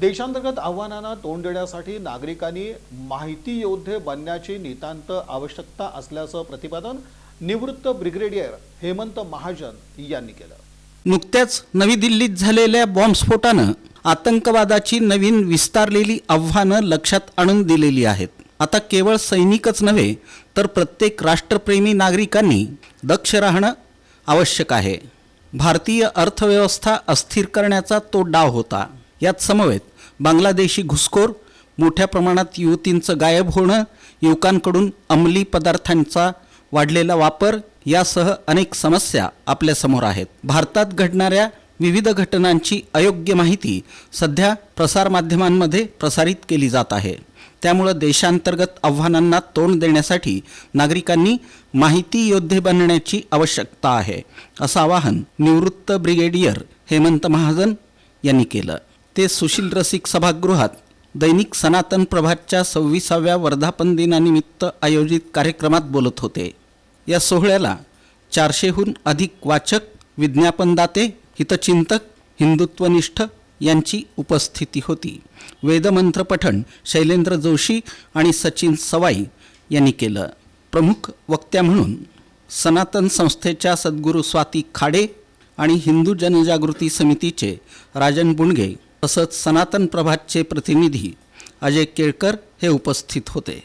देशांतर्गत आव्हानांना तोंड देण्यासाठी नागरिकांनी माहिती योद्धे बनण्याची नितांत आवश्यकता असल्याचं प्रतिपादन निवृत्त ब्रिगेडियर हेमंत महाजन यांनी केलं. नुकत्याच नवी दिल्लीत झालेल्या बॉम्बस्फोटानं आतंकवादाची नवीन विस्तारलेली आव्हानं लक्षात आणून दिलेली आहेत. आता केवळ सैनिकच नव्हे तर प्रत्येक राष्ट्रप्रेमी नागरिकांनी दक्ष राहणं आवश्यक आहे. भारतीय अर्थव्यवस्था अस्थिर करण्याचा तो डाव होता. यात समवेत. बांगलादेशी घुसखोर मोठ्या प्रमाणात युवतींचं गायब होणं युवकांकडून अंमली पदार्थांचा वाढलेला वापर यासह अनेक समस्या आपल्यासमोर आहेत. भारतात घडणाऱ्या विविध घटनांची अयोग्य माहिती सध्या प्रसारमाध्यमांमध्ये प्रसारित केली जात आहे. त्यामुळं देशांतर्गत आव्हानांना तोंड देण्यासाठी नागरिकांनी माहिती योद्धे बनण्याची आवश्यकता आहे असं आवाहन निवृत्त ब्रिगेडियर हेमंत महाजन यांनी केलं. ते सुशील रसिक सभागृहात दैनिक सनातन प्रभातच्या सव्वीसाव्या वर्धापन दिनानिमित्त आयोजित कार्यक्रमात बोलत होते. या सोहळ्याला चारशेहून अधिक वाचक विज्ञापनदाते हितचिंतक हिंदुत्वनिष्ठ यांची उपस्थिती होती. वेदमंत्रपठण शैलेंद्र जोशी आणि सचिन सवाई यांनी केलं. प्रमुख वक्त्या म्हणून सनातन संस्थेच्या सद्गुरू स्वाती खाडे आणि हिंदू जनजागृती समितीचे राजन बुणगे तसंच सनातन प्रभातचे प्रतिनिधी अजय केळकर हे उपस्थित होते.